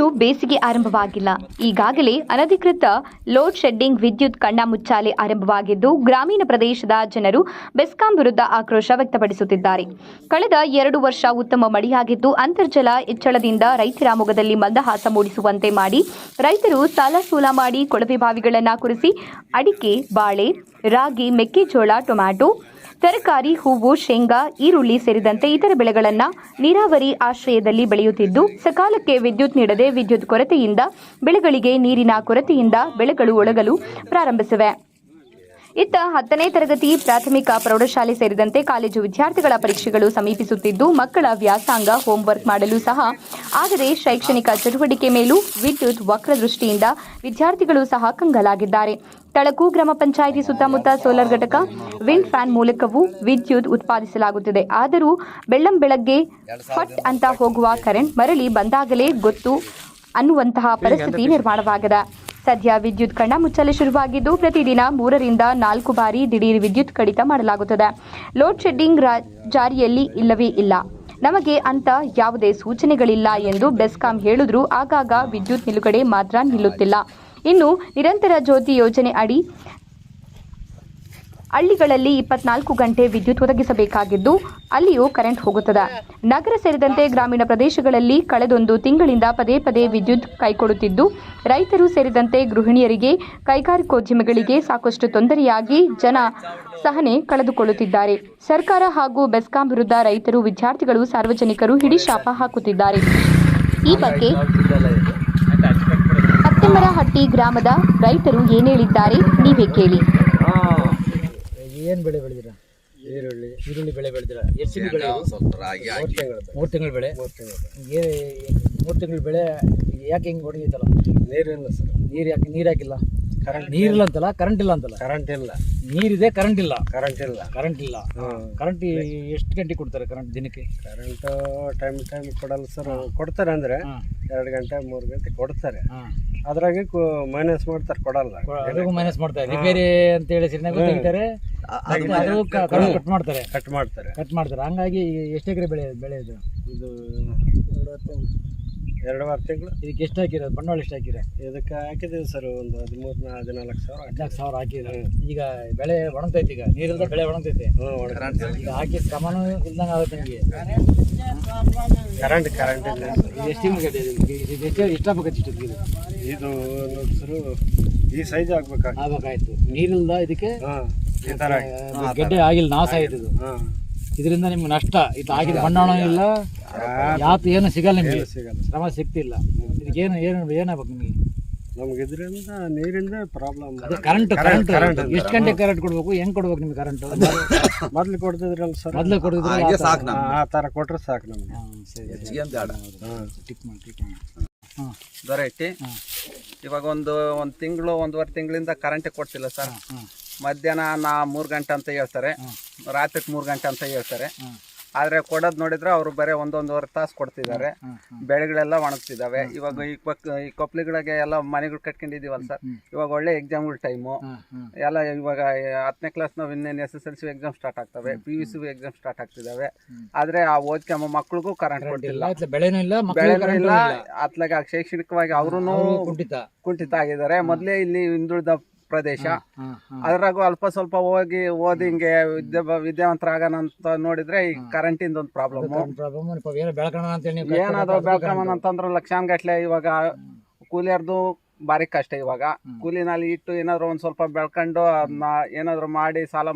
ಇನ್ನು ಬೇಸಿಗೆ ಆರಂಭವಾಗಿಲ್ಲ. ಈಗಾಗಲೇ ಅನಧಿಕೃತ ಲೋಡ್ ಶೆಡ್ಡಿಂಗ್ ವಿದ್ಯುತ್ ಕಣ್ಣ ಮುಚ್ಚಾಲೆ ಆರಂಭವಾಗಿದ್ದು, ಗ್ರಾಮೀಣ ಪ್ರದೇಶದ ಜನರು ಬೆಸ್ಕಾಂ ವಿರುದ್ಧ ಆಕ್ರೋಶ ವ್ಯಕ್ತಪಡಿಸುತ್ತಿದ್ದಾರೆ. ಕಳೆದ ಎರಡು ವರ್ಷ ಉತ್ತಮ ಮಳೆಯಾಗಿದ್ದು, ಅಂತರ್ಜಲ ಹೆಚ್ಚಳದಿಂದ ರೈತರ ಮೊಗದಲ್ಲಿ ಮಂದಹಾಸ ಮೂಡಿಸುವಂತೆ ಮಾಡಿ, ರೈತರು ಸಾಲ ಸೂಲ ಮಾಡಿ ಕೊಳವೆ ಬಾವಿಗಳನ್ನು ಕುರಿಸಿ, ಅಡಿಕೆ, ಬಾಳೆ, ರಾಗಿ, ಮೆಕ್ಕೆಜೋಳ, ಟೊಮ್ಯಾಟೊ ತರಕಾರಿ, ಹೂವು, ಶೇಂಗಾ, ಈರುಳ್ಳಿ ಸೇರಿದಂತೆ ಇತರ ಬೆಳೆಗಳನ್ನು ನೀರಾವರಿ ಆಶ್ರಯದಲ್ಲಿ ಬೆಳೆಯುತ್ತಿದ್ದು, ಸಕಾಲಕ್ಕೆ ವಿದ್ಯುತ್ ನೀಡದೆ ವಿದ್ಯುತ್ ಕೊರತೆಯಿಂದ ಬೆಳೆಗಳಿಗೆ ನೀರಿನ ಕೊರತೆಯಿಂದ ಬೆಳೆಗಳು ಒಣಗಲು ಪ್ರಾರಂಭಿಸಿವೆ. ಇತ್ತ ಹತ್ತನೇ ತರಗತಿ ಪ್ರಾಥಮಿಕ ಪ್ರೌಢಶಾಲೆ ಸೇರಿದಂತೆ ಕಾಲೇಜು ವಿದ್ಯಾರ್ಥಿಗಳ ಪರೀಕ್ಷೆಗಳು ಸಮೀಪಿಸುತ್ತಿದ್ದು ಮಕ್ಕಳ ವ್ಯಾಸಂಗ ಹೋಂವರ್ಕ್ ಮಾಡಲು ಸಹ. ಆದರೆ ಶೈಕ್ಷಣಿಕ ಚಟುವಟಿಕೆ ಮೇಲೂ ವಿದ್ಯುತ್ ವಕ್ರದೃಷ್ಟಿಯಿಂದ ವಿದ್ಯಾರ್ಥಿಗಳು ಸಹ ಕಂಗಲಾಗಿದ್ದಾರೆ. ತಳಕು ಗ್ರಾಮ ಪಂಚಾಯಿತಿ ಸುತ್ತಮುತ್ತ ಸೋಲಾರ್ ಘಟಕ ವಿಂಡ್ ಫ್ಯಾನ್ ಮೂಲಕವೂ ವಿದ್ಯುತ್ ಉತ್ಪಾದಿಸಲಾಗುತ್ತಿದೆ. ಆದರೂ ಬೆಳ್ಳಂ ಬೆಳಗ್ಗೆ ಫಟ್ ಅಂತ ಹೋಗುವ ಕರೆಂಟ್ ಮರಳಿ ಬಂದಾಗಲೇ ಗೊತ್ತು ಅನ್ನುವಂತಹ ಪರಿಸ್ಥಿತಿ ನಿರ್ಮಾಣವಾಗಿದೆ. ಸದ್ಯ ವಿದ್ಯುತ್ ಕಣ್ಣ ಮುಚ್ಚಲು ಶುರುವಾಗಿದ್ದು, ಪ್ರತಿದಿನ ಮೂರರಿಂದ ನಾಲ್ಕು ಬಾರಿ ದಿಢೀರ್ ವಿದ್ಯುತ್ ಕಡಿತ ಮಾಡಲಾಗುತ್ತದೆ. ಲೋಡ್ ಶೆಡ್ಡಿಂಗ್ ಜಾರಿಯಲ್ಲಿ ಇಲ್ಲವೇ ಇಲ್ಲ. ನಮಗೆ ಅಂತ ಯಾವುದೇ ಸೂಚನೆಗಳಿಲ್ಲ ಎಂದು ಬೆಸ್ಕಾಂ ಹೇಳಿದ್ರು ಆಗಾಗ ವಿದ್ಯುತ್ ನಿಲುಗಡೆ ಮಾತ್ರ ನಿಲ್ಲುತ್ತಿಲ್ಲ. ಇನ್ನು ನಿರಂತರ ಜ್ಯೋತಿ ಯೋಜನೆ ಅಡಿ ಹಳ್ಳಿಗಳಲ್ಲಿ ಇಪ್ಪತ್ನಾಲ್ಕು ಗಂಟೆ ವಿದ್ಯುತ್ ಒದಗಿಸಬೇಕಾಗಿದ್ದು, ಅಲ್ಲಿಯೂ ಕರೆಂಟ್ ಹೋಗುತ್ತದೆ. ನಗರ ಸೇರಿದಂತೆ ಗ್ರಾಮೀಣ ಪ್ರದೇಶಗಳಲ್ಲಿ ಕಳೆದೊಂದು ತಿಂಗಳಿಂದ ಪದೇ ಪದೇ ವಿದ್ಯುತ್ ಕೈಕೊಡುತ್ತಿದ್ದು, ರೈತರು ಸೇರಿದಂತೆ ಗೃಹಿಣಿಯರಿಗೆ ಕೈಗಾರಿಕೋದ್ಯಮಿಗಳಿಗೆ ಸಾಕಷ್ಟು ತೊಂದರೆಯಾಗಿ ಜನ ಸಹನೆ ಕಳೆದುಕೊಳ್ಳುತ್ತಿದ್ದಾರೆ. ಸರ್ಕಾರ ಹಾಗೂ ಬೆಸ್ಕಾಂ ವಿರುದ್ಧ ರೈತರು, ವಿದ್ಯಾರ್ಥಿಗಳು, ಸಾರ್ವಜನಿಕರು ಹಿಡಿಶಾಪ ಹಾಕುತ್ತಿದ್ದಾರೆ. ಈ ಬಗ್ಗೆ ಹತ್ತಿಮರಹಟ್ಟಿ ಗ್ರಾಮದ ರೈತರು ಏನೇಳಿದ್ದಾರೆ ನೀವೇ ಕೇಳಿ. ಏನು ಬೆಳೆ ಬೆಳೆದಿರ? ಈರುಳ್ಳಿ. ಈರುಳ್ಳಿ ಬೆಳೆ ಬೆಳೆದಿರ? ಎಷ್ಟು ತಿಂಗಳು ಬೆಳೆ ಇದು? ಸ್ವಲ್ಪ ರಾಗಿ ಹಾಕಿ. ಮೂರು ತಿಂಗಳು ಬೆಳೆ. ಏ ಮೂರು ತಿಂಗಳು ಬೆಳೆ ಯಾಕೆ ಹಿಂಗೆ ಹೊಡೆದಿತ್ತಲ್ಲ ನೀರಿಲ್ಲ ಸರ್. ನೀರು ಯಾಕೆ ನೀರು ಹಾಕಿಲ್ಲ? ನೀರಿಲ್ಲ ಅಂತಲ್ಲ ಕರೆಂಟ್ ಇಲ್ಲ ಅಂತಲ್ಲ? ಕರೆಂಟ್ ಇಲ್ಲ. ನೀರಿದೆ ಕರೆಂಟ್ ಇಲ್ಲ. ಕರೆಂಟ್ ಇಲ್ಲ. ಕರೆಂಟ್ ಇಲ್ಲ. ಕರೆಂಟ್ ಎಷ್ಟು ಗಂಟೆ ಕೊಡ್ತಾರೆ ಕರೆಂಟ್ ದಿನಕ್ಕೆ? ಕರೆಂಟ್ ಟೈಮ್ ಟೈಮ್ ಕೊಡಲ್ಲ ಸರ್. ಕೊಡ್ತಾರೆ ಅಂದ್ರೆ ಹಾಂ. ಎರಡು ಗಂಟೆ ಮೂರು ಗಂಟೆ ಕೊಡ್ತಾರೆ. ಹಾಂ. ಅದ್ರಾಗೆ ಮೈನಸ್ ಮಾಡ್ತಾರೆ ಕೊಡಲ್ಲ. ಅದಕ್ಕೂ ಮೈನಸ್ ಮಾಡ್ತಾರೆ. ರಿಪೇರಿ ಅಂತ ಹೇಳಿ ಸಿರಿನಾಗೂ ತೆಗಿತಾರೆ. ಕಟ್ ಮಾಡ್ತಾರೆ. ಕಟ್ ಮಾಡ್ತಾರೆ. ಕಟ್ ಮಾಡ್ತಾರೆ. ಹಂಗಾಗಿ ಎಷ್ಟು ಎಕರೆ ಬೆಳೆ ಬೆಳೆ ಇದು? ಇದು ಎರಡೂವರೆ ತಿಂಗಳು. ಇದಕ್ಕೆ ಎಷ್ಟು ಹಾಕಿರೋದು? ಬಂಡವಾಳ ಎಷ್ಟು ಹಾಕಿರ ಇದಕ್ಕೆ ಹಾಕಿದ್ದೀವಿ ಸರ್ ಒಂದು ಹದಿಮೂರು ಹದಿನಾಲ್ಕು ಸಾವಿರ ಹದಿನಾಲ್ಕು ಸಾವಿರ ಹಾಕಿದ್ರೆ ಈಗ ಬೆಳೆ ಒಣಗ್ತೈತೆ ಈಗ. ನೀರಿಲ್ಲದ ಬೆಳೆ ಒಣಗ್ತೈತೆ. ಈಗ ಹಾಕಿ ಕ್ರಮನೂ ಇಲ್ದಂಗೆ ಆಗುತ್ತೆ ನಿಮಗೆ. ಕರೆಂಟ್ ಕರೆಂಟ್ ಇಲ್ಲ. ಇದು? ಎಷ್ಟು ಎಷ್ಟು ಇಷ್ಟಬೇಕೈತೆ ಇಷ್ಟೊತ್ತಿಗೆ ಇದು? ಇದು ಸರ್ ಈ ಸೈಜ್ ಆಗ್ಬೇಕಾಗ ಆಗ್ಬೇಕಾಯ್ತು. ನೀರಿಲ್ದ ಇದಕ್ಕೆ ಹಾಂ ಈ ಥರ ಆ, ಗೆಡ್ಡೆ ಆಗಿಲ್ಲ ನಾಶ ಆಯ್ತು ಇದು. ಹಾಂ. ಇದರಿಂದ ನಿಮ್ಗೆ ನಷ್ಟ. ಇದು ಆಗಿದೆ ಬಣ್ಣ ಇಲ್ಲ ಯಾತು ಏನು ಸಿಗಲ್ಲ ನಿಮಗೆ. ಸಿಗಲ್ಲ. ಶ್ರಮ ಸಿಗ್ತಿಲ್ಲ ಇದಕ್ಕೆ ಏನು ಏನು ಏನಾಗ್ಬೇಕು ನಿಮಗೆ ನಮ್ಗೆ? ಇದರಿಂದ ನೀರಿಂದ ಪ್ರಾಬ್ಲಮ್ ಅದು ಕರೆಂಟ್ ಕರೆಂಟ್ ಎಷ್ಟು ಗಂಟೆ ಕರೆಂಟ್ ಕೊಡ್ಬೇಕು? ಹೆಂಗ್ ಕೊಡ್ಬೇಕು ನಿಮ್ಗೆ ಕರೆಂಟ್ ಮೊದ್ಲು ಕೊಡ್ತಿದ್ರಲ್ಲ ಸರ್ ಮೊದಲು ಕೊಡಿದ್ರೆ ಆ ಥರ ಕೊಟ್ರೆ ಸಾಕು ನಮ್ಗೆ. ಸರಿ ಟಿಕ್ ಮಾಡಿ ಟಿಕ್ ಮಾಡಿ. ಹಾಂ. ದೊರೆಯಿಟ್ಟು ಹಾಂ. ಇವಾಗ ಒಂದು ಒಂದು ತಿಂಗಳು ಒಂದೂವರೆ ತಿಂಗಳಿಂದ ಕರೆಂಟ್ ಕೊಡ್ತಿಲ್ಲ ಸರ್ ಮಧ್ಯಾಹ್ನ ನಾ ಮೂರು ಗಂಟೆ ಅಂತ ಹೇಳ್ತಾರೆ. ರಾತ್ರಿಗೆ ರಾತ್ರಿ ಮೂರು ಗಂಟೆ ಅಂತ ಹೇಳ್ತಾರೆ. ಆದರೆ ಕೊಡೋದ್ ನೋಡಿದ್ರೆ ಅವರು ಬರೀ ಒಂದೊಂದುವರೆ ತಾಸು ಕೊಡ್ತಿದ್ದಾರೆ. ಬೆಳೆಗಳೆಲ್ಲ ಒಣಗ್ತಿದ್ದಾವೆ ಇವಾಗ ಈ ಪಕ್ ಈ ಕೊಪ್ಪಳಿಗಳಿಗೆ ಎಲ್ಲ ಮನೆಗಳು ಕಟ್ಕೊಂಡಿದ್ದೀವಲ್ಲ ಸರ್? ಇವಾಗ ಒಳ್ಳೆ ಎಕ್ಸಾಮ್ಗಳ ಟೈಮು ಎಲ್ಲ ಇವಾಗ ಹತ್ತನೇ ಕ್ಲಾಸ್ ನಾವು ಇನ್ನೇನು S S L C exam start ಆಗ್ತವೆ P U C exam start ಆಗ್ತಿದ್ದಾವೆ ಆದ್ರೆ ಆ ಓದ್ಕೊಂಬ ಮಕ್ಳಿಗೂ ಕರೆಂಟ್ ಕೊಟ್ಟಿಲ್ಲ. ಬೆಳೆನೂ ಇಲ್ಲ ಬೆಳೆನೂ ಇಲ್ಲ. ಅತ್ಲಾಗ ಶೈಕ್ಷಣಿಕವಾಗಿ ಅವರು ಕುಂಠಿತ. ಆಗಿದ್ದಾರೆ. ಮೊದಲೇ ಇಲ್ಲಿ ಹಿಂದುಳಿದ ಪ್ರದೇಶ. ಅದ್ರಾಗೂ ಅಲ್ಪ ಸ್ವಲ್ಪ ಹೋಗಿ ಓದಿ ಹಿಂಗೆ ವಿದ್ಯಾ ವಿದ್ಯಾವಂತರಾಗೋಣ ಅಂತ ನೋಡಿದ್ರೆ ಈ ಕರೆಂಟಿಂದ ಒಂದು ಪ್ರಾಬ್ಲಮ್ ಏನಾದ್ರು ಬೆಳ್ಕೊಂಬನ್ ಅಂತಂದ್ರೆ ಲಕ್ಷಾನ್ ಗಟ್ಲೆ ಇವಾಗ ಕೂಲಿಯರ್ದು ಭಾರಿ ಕಷ್ಟ ಇವಾಗ. ಕೂಲಿನಲ್ಲಿ ಇಟ್ಟು ಏನಾದ್ರು ಒಂದ್ ಸ್ವಲ್ಪ ಬೆಳ್ಕೊಂಡು ಅದನ್ನ ಏನಾದ್ರು ಮಾಡಿ ಸಾಲ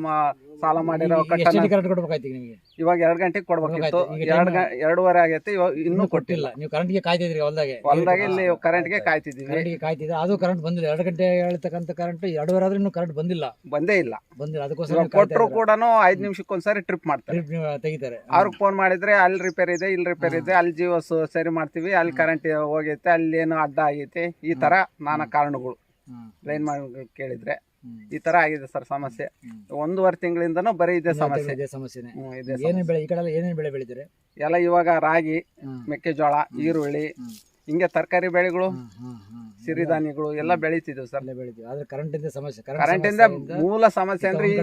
ಸಾಲ ಮಾಡಿರೋ ಕರೆಂಟ್ ಕೊಡ್ಬೇಕಾಯ್ತು ಈಗ ನಿಮಗೆ? ಇವಾಗ ಎರಡ್ ಗಂಟೆಗೆ ಕೊಡ್ಬೇಕಿತ್ತು ಈಗ ಎರಡ್ ಗ- ಎರಡೂವರೆ ಆಗೈತೆ ಇವಾಗ ಇನ್ನೂ ಕೊಟ್ಟಿಲ್ಲ. ಕೊಟ್ಟಿಲ್ಲ. ನೀವು ಕರೆಂಟ್ಗೆ ಕಾಯ್ತಿದ್ರಿ ಹೊಲ್ದಾಗೆ. ಹೊಲ್ದಾಗ ಇಲ್ಲಿ ಕರೆಂಟ್ಗೆ ಕಾಯ್ತಿದೀವಿ ಕರೆಂಟ್ಗೆ ಕಾಯ್ತಿದ್ರೆ ಅದು ಕರೆಂಟ್ ಬಂದಿಲ್ಲ. ಎರಡು ಗಂಟೆ ಹೇಳ್ತಕ್ಕಂಥ ಕರೆಂಟ್ ಎರಡುವರೆ ಆದ್ರೂ ಇನ್ನೂ ಕರೆಂಟ್ ಬಂದಿಲ್ಲ. ಬಂದೇ ಇಲ್ಲ. ಬಂದಿಲ್ಲ. ಅದಕ್ಕೋಸ್ಕರ ಇವಾಗ ಕೊಟ್ಟರು ಕೂಡ ಐದ್ ನಿಮಿಷಕ್ಕೊಂದ್ಸರಿ ಟ್ರಿಪ್ ಮಾಡ್ತಾರೆ. ನೀವು ತೆಗಿತಾರೆ. ಅವ್ರಿಗೆ ಫೋನ್ ಮಾಡಿದ್ರೆ ಅಲ್ಲಿ ರಿಪೇರ್ ಇದೆ ಇಲ್ಲಿ ರಿಪೇರ್ ಇದೆ ಅಲ್ಲಿ ಜೀವಸ್ ಸರಿ ಮಾಡ್ತೀವಿ ಅಲ್ಲಿ ಕರೆಂಟ್ ಹೋಗೈತೆ ಅಲ್ಲಿ ಏನು ಅಡ್ಡ ಆಗೈತೆ ಈ ತರ ನಾನಾ ಕಾರಣಗಳು. ಹ್ಮ್. ಲೈನ್ ಮಾಡಿ ಕೇಳಿದ್ರೆ. ಈ ತರ ಆಗಿದೆ ಸರ್ ಸಮಸ್ಯೆ. ಒಂದೂವರೆ ತಿಂಗಳಿಂದನೂ ಬರೀ ಇದೆ ಸಮಸ್ಯೆ. ಇದೇ ಸಮಸ್ಯೆನೆ. ಹ್ಮ್, ಇದೆ ಏನೇನು ಬೆಳೆ ಈ ಕಡೆ ಏನೇನು ಬೆಳೆ ಬೆಳಿತಾರೆ? ಎಲ್ಲ ಇವಾಗ ರಾಗಿ ಮೆಕ್ಕೆಜೋಳ ಈರುಳ್ಳಿ. ಹಿಂಗೆ ತರಕಾರಿ ಬೆಳೆಗಳು. ಸಿರಿಧಾನ್ಯಗಳು ಎಲ್ಲ ಬೆಳೀತಿದ್ವಿ ಸರ್. ಅಲ್ಲೇ ಬೆಳಿತೀವಿ ಆದ್ರೆ ಕರೆಂಟಿಂದ ಸಮಸ್ಯೆ ಕರೆಂಟಿಂದ ಮೂಲ ಸಮಸ್ಯೆ ಅಂದ್ರೆ ಈ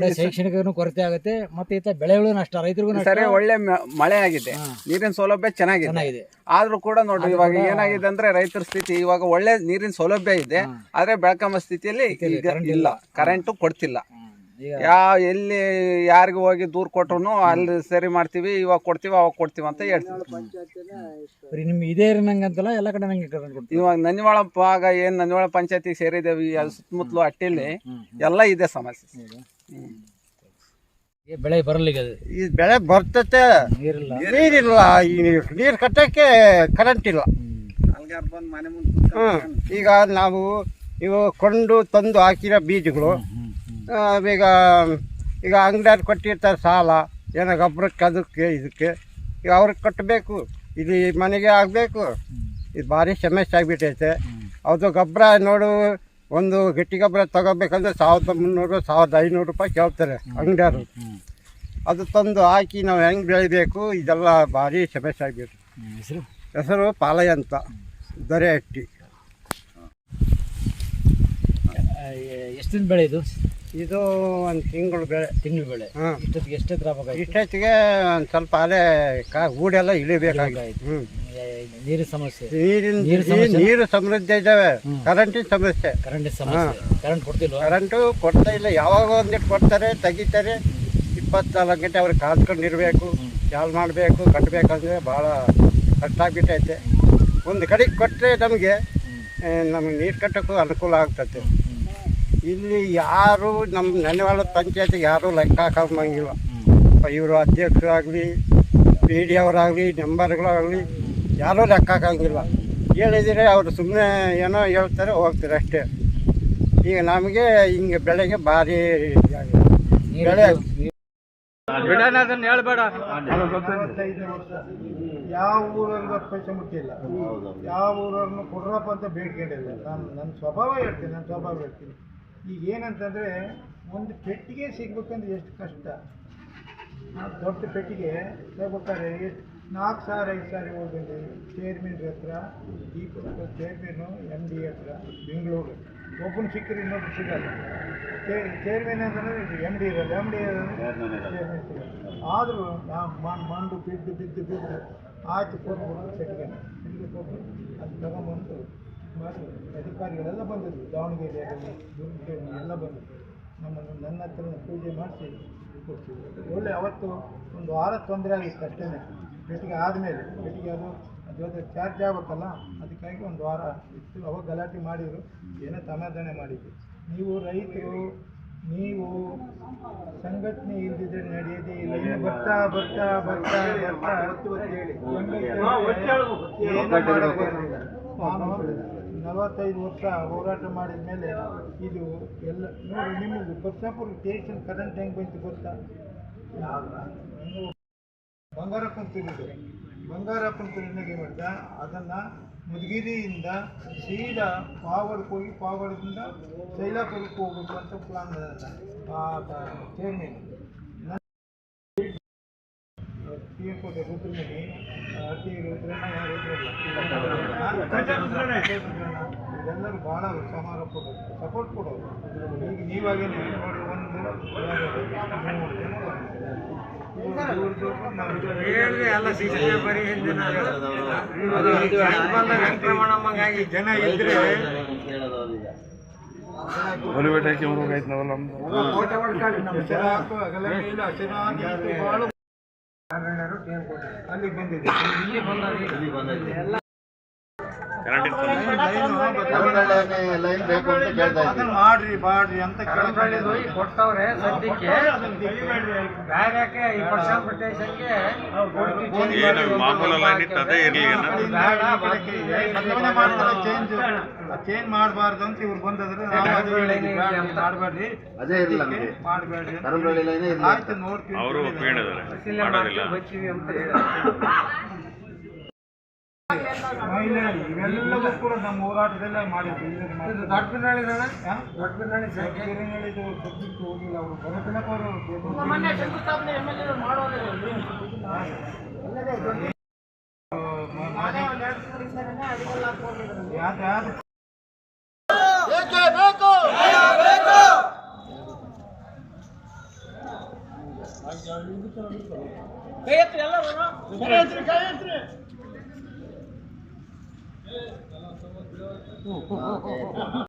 ಕೊರತೆ ಆಗುತ್ತೆ ಮತ್ತೆ ಈತ ಬೆಳೆಗಳು ನಷ್ಟ ರೈತರಿಗೂ ನಷ್ಟ. ಸರಿ ಒಳ್ಳೆ ಮ- ಮಳೆ ಆಗಿದೆ. ನೀರಿನ ಸೌಲಭ್ಯ ಚೆನ್ನಾಗಿದೆ. ಚೆನ್ನಾಗಿದೆ. ಆದ್ರೂ ಕೂಡ ನೋಡ್ರಿ ಇವಾಗ ಏನಾಗಿದೆ ಅಂದ್ರೆ ರೈತರ ಸ್ಥಿತಿ ಇವಾಗ ಒಳ್ಳೆ ನೀರಿನ ಸೌಲಭ್ಯ ಇದೆ ಆದ್ರೆ ಬೆಳಕಂಬ ಸ್ಥಿತಿಯಲ್ಲಿ ಈಗ ಇಲ್ಲ. ಕರೆಂಟ್ ಕೊಡ್ತಿಲ್ಲ. ಯಾವ ಎಲ್ಲಿ ಯಾರಿಗೂ ಹೋಗಿ ದೂರ ಕೊಟ್ರು ಅಲ್ಲಿ ಸರಿ ಮಾಡ್ತೀವಿ ಇವಾಗ ಕೊಡ್ತೀವಿ ಅವಾಗ ಕೊಡ್ತೀವಿ ಅಂತ ಹೇಳ್ತೀವಿ. ನಿಮ್ಗೆ ಇದೇ ಇದೇ ಅಂತಲ್ಲ ಎಲ್ಲ ಕಡೆ ನಂಗೆ ಕರೆಂಟ್ ಕೊಡ್ತೀವಿ ಇವಾಗ ನಂಜವಾಳ ಭಾಗ ಏನು ನಂಜವಾಳ ಪಂಚಾಯತಿಗೆ ಸೇರಿದೇವಿ ಅಲ್ಲಿ ಸುತ್ತಮುತ್ತಲು ಹಟ್ಟಿಲಿ ಎಲ್ಲ ಇದೆ ಸಮಸ್ಯೆ. ಈ ಬೆಳೆ ಬರಲಿ ಅದು. ಈ ಬೆಳೆ ಬರ್ತತೆ. ನೀರಿಲ್ಲ. ನೀರಿಲ್ಲ ಈ ನೀರು ಕಟ್ಟಕ್ಕೆ ಕರೆಂಟ್ ಇಲ್ಲ. ಈಗ ನಾವು ಇವು ಕೊಂಡು ತಂದು ಹಾಕಿರೋ ಬೀಜಗಳು ಈಗ ಈಗ ಅಂಗಡಿಯವ್ರು ಕೊಟ್ಟಿರ್ತಾರೆ ಸಾಲ ಏನೋ ಗೊಬ್ಬರಕ್ಕೆ ಅದಕ್ಕೆ ಇದಕ್ಕೆ ಈಗ ಅವ್ರಿಗೆ ಕಟ್ಟಬೇಕು ಇದು ಈ ಮನೆಗೆ ಆಗಬೇಕು. ಇದು ಭಾರಿ ಸಮಸ್ಯೆ ಆಗಿಬಿಟ್ಟೈತೆ. ಅದು ಗೊಬ್ಬರ ನೋಡು ಒಂದು ಗಟ್ಟಿ ಗೊಬ್ಬರ ತೊಗೋಬೇಕಂದ್ರೆ ಸಾವಿರದ ಮುನ್ನೂರು ಸಾವಿರದ ಐನೂರು ರೂಪಾಯಿ ಕೇಳ್ತಾರೆ ಅಂಗಡಿಯವರು ಅದು ತಂದು ಹಾಕಿ ನಾವು ಹೆಂಗೆ ಬೆಳಿಬೇಕು ಇದೆಲ್ಲ ಭಾರಿ ಸಮಸ್ಯೆ ಆಗಬೇಕು. ಹೆಸರು? ಹೆಸರು ಪಾಲಯ್ಯ ಅಂತ ದೊರೆ ಹಟ್ಟಿ ಎಷ್ಟು ಬೆಳೆಯೋದು ಬೆಳೆ ಇದು ಒಂದು ತಿಂಗಳು ಬೆಳೆ. ತಿಂಗಳು ಬೆಳೆ. ಹಾಂ. ಇಷ್ಟೊತ್ತಿಗೆ ಎಷ್ಟು ಬೇಕಾಗಿತ್ತು ಇಷ್ಟೊತ್ತಿಗೆ ಒಂದು ಸ್ವಲ್ಪ ಅಲೆ ಕಾ ಗೂಡೆಲ್ಲ ಇಳಿಬೇಕಾಗಿತ್ತು. ಹ್ಞೂ ನೀರಿನ ಸಮಸ್ಯೆ. ನೀರಿನ ನೀರು ನೀರು- ನೀರು ಸಮೃದ್ಧಿ ಇದ್ದಾವೆ ಕರೆಂಟಿನ ಸಮಸ್ಯೆ. ಕರೆಂಟ್ ಸಮಸ್ಯೆ. ಕರೆಂಟ್ ಕೊಡ್ತಿಲ್ಲ ಕರೆಂಟು ಕೊಡ್ತಾ ಇಲ್ಲ. ಯಾವಾಗ ಒಂದಿಟ್ಟು ಕೊಡ್ತಾರೆ ತೆಗಿತಾರೆ. ಇಪ್ಪತ್ನಾಲ್ಕು ಗಂಟೆ ಅವ್ರಿಗೆ ಕಾದ್ಕೊಂಡಿರಬೇಕು ಚಾಲು ಮಾಡಬೇಕು ಕಟ್ಟಬೇಕಂದ್ರೆ ಭಾಳ ಕಷ್ಟ ಆಗ್ಬಿಟ್ಟೈತೆ. ಒಂದು ಕಡೆಗೆ ಕೊಟ್ಟರೆ ನಮಗೆ ನಮಗೆ ನೀರು ಕಟ್ಟೋಕ್ಕೂ ಅನುಕೂಲ ಆಗ್ತದೆ ಇಲ್ಲಿ ಯಾರು ನಮ್ಮ ನೆನೆವಾಳ ಪಂಚಾಯತ್ ಯಾರೂ ಲೆಕ್ಕ ಹಾಕಂಗಿಲ್ಲ. ಇವರು ಅಧ್ಯಕ್ಷರಾಗಲಿ ಪಿ ಡಿ ಅವರಾಗಲಿ ಮೆಂಬರ್ಗಳಾಗಲಿ ಯಾರೂ ಲೆಕ್ಕ ಹಾಕಂಗಿಲ್ಲ. ಹೇಳಿದರೆ ಅವರು ಸುಮ್ಮನೆ ಏನೋ ಹೇಳ್ತಾರೆ ಹೋಗ್ತಾರೆ ಅಷ್ಟೇ. ಈಗ ನಮಗೆ ಹಿಂಗೆ ಬೆಳೆಗೆ ಭಾರಿ ಇದಾಗಿದೆ. ಬೆಳೆ ಯಾವ ಊರವ್ರಿಗೂ ಹತ್ತು ಪೈಸೆ ಮುಟ್ಟಿಲ್ಲ ಯಾವ ಊರವ್ರನ್ನು ಕೊಡ್ರಪ್ಪ ಅಂತ ಬೇಡ್ಕೊಂಡಿಲ್ಲ ನಾನು ನನ್ನ ಸ್ವಭಾವ ಹೇಳ್ತೀನಿ ನನ್ನ ಸ್ವಭಾವ ಹೇಳ್ತೀನಿ. ಈಗ ಏನಂತಂದರೆ ಒಂದು ಪೆಟ್ಟಿಗೆ ಸಿಗ್ಬೇಕಂದ್ರೆ ಎಷ್ಟು ಕಷ್ಟ? ದೊಡ್ಡ ಪೆಟ್ಟಿಗೆ ತಗೋತಾರೆ ಎಷ್ಟು? ನಾಲ್ಕು ಸಾವಿರ ಐದು ಸಾವಿರ ಹೋಗಿದೆ ಚೇರ್ಮನ್ ಹತ್ರ ಈ ಚೇರ್ಮನ್ನು ಎಂ ಡಿ ಹತ್ರ ಬೆಂಗಳೂರು ಒಬ್ಬನು ಸಿಕ್ಕರೆ ಇನ್ನೊಬ್ರು ಸಿಗಲ್ಲ. ಚೇರ್ಮನ್ ಅಂತಂದರೆ ಎಂ ಡಿ ಇರಲ್ಲ. ಎಂ ಡಿ ಚೇರ್ಮನ್ ಸಿಗಲ್ಲ ಆದರೂ ನಾವು ಮಂಡು ಬಿದ್ದು ಬಿದ್ದು ಬಿದ್ದು ಆಯ್ತು ಕೊಟ್ಬಿಟ್ಟು ಪೆಟ್ಟಿಗೆ ಪೆಟ್ಟಿಗೆ ಕೊಟ್ಟು ಅದು ತಗೊಂಬಂದು ಅಧಿಕಾರಿಗಳೆಲ್ಲ ಬಂದಿದ್ದರು ದಾವಣಗೆರೆಯಲ್ಲಿ ದುರ್ಗದಲ್ಲಿ ಎಲ್ಲ ಬಂದಿದ್ರು. ನಮ್ಮನ್ನು ನನ್ನ ಹತ್ರ ಪೂಜೆ ಮಾಡಿಸಿ ಕೊಡ್ತೀವಿ ಒಳ್ಳೆ ಅವತ್ತು ಒಂದು ವಾರ ತೊಂದರೆ ಆಗಿತ್ತು ಅಷ್ಟೇ. ಪೆಟ್ಟಿಗೆ ಆದಮೇಲೆ ಪೆಟ್ಟಿಗೆ ಅದು ಅದು ಚಾರ್ಜ್ ಆಗ್ಬೇಕಲ್ಲ ಅದಕ್ಕಾಗಿ ಒಂದು ವಾರ ಇತ್ತು. ಅವಾಗ ಗಲಾಟೆ ಮಾಡಿದರು. ಏನೋ ಸಮಾಧಾನ ಮಾಡಿದ್ವಿ ನೀವು ರೈತರು ನೀವು ಸಂಘಟನೆ ಇಲ್ದಿದ್ರೆ ನಡೆಯದೇ ಇಲ್ಲ. ಬರ್ತಾ ಬರ್ತಾ ಬರ್ತಾ ಬರ್ತಾ. ನಾನು ನಲವತ್ತೈದು ವರ್ಷ ಹೋರಾಟ ಮಾಡಿದ ಮೇಲೆ ಇದು ಎಲ್ಲ, ನೋಡಿ ನಿಮ್ಮದು ಬರ್ಸಾಪುರ ಸ್ಟೇಷನ್ ಕರೆಂಟ್ ಹೆಂಗೆ ಬಂತು ಗೊತ್ತಾ? ಬಂಗಾರಪ್ಪನ ತಿರುಗಿದೆ ಬಂಗಾರಪ್ಪನ ತಿರುಗಿನಾಗ ಮಾಡಿದ ಅದನ್ನು ಮುದಗಿರಿಯಿಂದ ಸೀದಾ ಪಾವಡಕ್ಕೆ ಹೋಗಿ ಪಾವಡದಿಂದ ಶೈಲಾಪುರಕ್ಕೆ ಹೋಗ್ಬೇಕು ಅಂತ ಪ್ಲಾನ್ ಚೇರ್ಮನ್ ಪಿ ಎಂ ಕೋಟೆ ರುದ್ರಮಣಿ ಇದೆಲ್ಲರೂ ಭಾಳ ಸಮಾರ ಕೊಡೋದು ಸಪೋರ್ಟ್ ಕೊಡೋದು ಈಗ ನೀವಾಗೇನೆ ನೋಡಿ ಒಂದು ಜನ ಇದ್ರೆ ಇವ್ರದ್ದು ನಾವು ಜನ ಇದ್ರೆ ಬಂದಿದೆ ಇಲ್ಲಿ ಬಂದಿದೆ ಎಲ್ಲ ಅದನ್ನ ಮಾಡ್ರಿ ಮಾಡ್ರಿ ಅಂತ ಕೊಡ್ತಾವ್ರೆ ಸದ್ಯಕ್ಕೆ. ಬ್ಯಾಗಕ್ಕೆ ಈ ಪರ್ಸೆಂಟೇಜನ್ಗೆ ಚೇಂಜ್ ಮಾಡಬಾರ್ದು ಅಂತ ಇವ್ರು ಬಂದದ್ರೆ. ಮಾಡಬೇಡ್ರಿ. ಅದೇ ಇರಲಿಲ್ಲ ಮಾಡಬೇಡ್ರಿ ಆಯ್ತು ನೋಡ್ತೀವಿ. ಅವರು ಒಪ್ಪಿಕೊಂಡಿದ್ದಾರೆ. ಮಾಡೋದಿಲ್ಲ. ಎಲ್ಲ ಇವೆಲ್ಲವೂ ಕೂಡ ನಮ್ಮ ಹೋರಾಟದಲ್ಲೇ ಮಾಡಿದ್ದು ಇದು ದೊಡ್ಡಬಿನಾಳಿ ದೊಡ್ಡಬಿನಾಳಿ ಇದು ಸಬ್ಜೆಕ್ಟ್ ಹೋಗಿಲ್ಲ ಅವರು. ಬರತನಕ ಅವರು ಯಾಕೆ? ಕೈ ಎತ್ರಿ ಎಲ್ಲರೂ? ಕೈ ಎತ್ರಿ ಕೈ ಎತ್ರಿ